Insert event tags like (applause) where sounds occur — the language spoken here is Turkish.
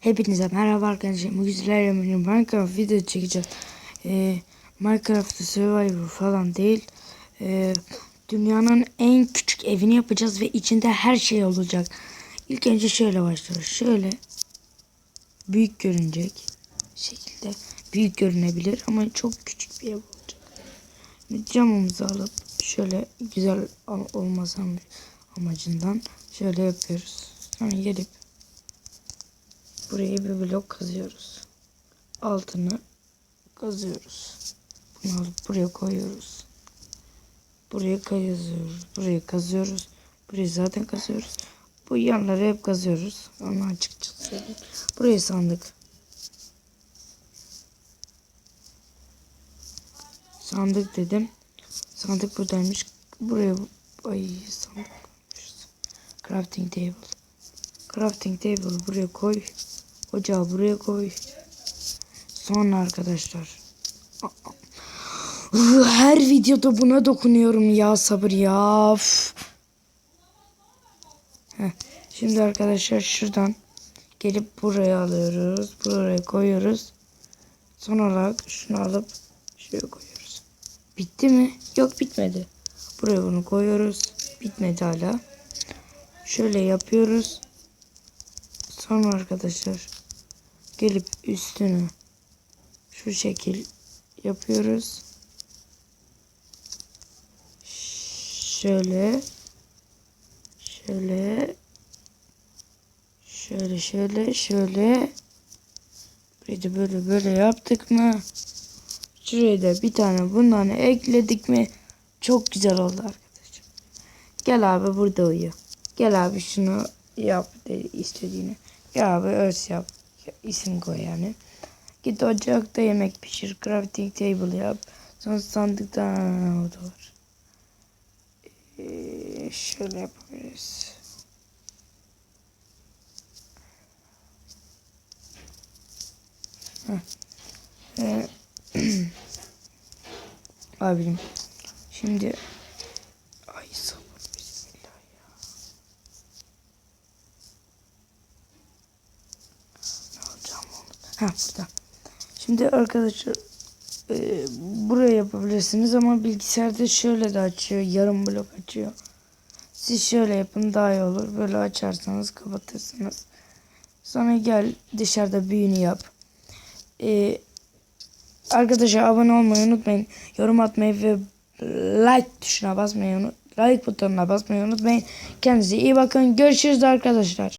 Hepinize merhaba arkadaşlar. Bugün sizlerle Minecraft video çekeceğiz. Ee, Minecraft Survivor falan değil. Ee, dünyanın en küçük evini yapacağız ve içinde her şey olacak. İlk önce şöyle başlıyoruz. Şöyle büyük görünecek şekilde büyük görünebilir ama çok küçük bir ev olacak. Camımızı alıp şöyle güzel ol- olması amacından şöyle yapıyoruz. Sonra gelip Buraya bir blok kazıyoruz. Altını kazıyoruz. Bunu alıp buraya koyuyoruz. Buraya kazıyoruz. Buraya kazıyoruz. Burayı zaten kazıyoruz. Bu yanları hep kazıyoruz. Onu açıkçası. Buraya sandık. Sandık dedim. Sandık buradaymış. Buraya ay sandık. Crafting table. Crafting table buraya koy. Ocağı buraya koy. Sonra arkadaşlar. Her videoda buna dokunuyorum ya sabır ya. Şimdi arkadaşlar şuradan gelip buraya alıyoruz. Buraya koyuyoruz. Son olarak şunu alıp şuraya koyuyoruz. Bitti mi? Yok bitmedi. Buraya bunu koyuyoruz. Bitmedi hala. Şöyle yapıyoruz. Sonra arkadaşlar gelip üstünü şu şekil yapıyoruz. Şöyle şöyle şöyle şöyle şöyle burayı da böyle böyle yaptık mı şuraya da bir tane bundan ekledik mi çok güzel oldu arkadaşlar. Gel abi burada uyu. Gel abi şunu yap dedi istediğini. Gel abi örs yap. İsim koy yani. Git ocakta yemek pişir. Crafting table yap. Sonra sandıkta o da var. Ee, şöyle yapabiliriz. Ee, (clears throat) abim şimdi ay sabır bismillah ya. Ne alacağım onu? Ha burada. Şimdi arkadaşlar e, buraya yapabilirsiniz ama bilgisayarda şöyle de açıyor. Yarım blok açıyor. Siz şöyle yapın daha iyi olur. Böyle açarsanız kapatırsınız. Sonra gel dışarıda büyüğünü yap. E, arkadaşlar abone olmayı unutmayın. Yorum atmayı ve like tuşuna basmayı unut. Like butonuna basmayı unutmayın. Kendinize iyi bakın. Görüşürüz arkadaşlar.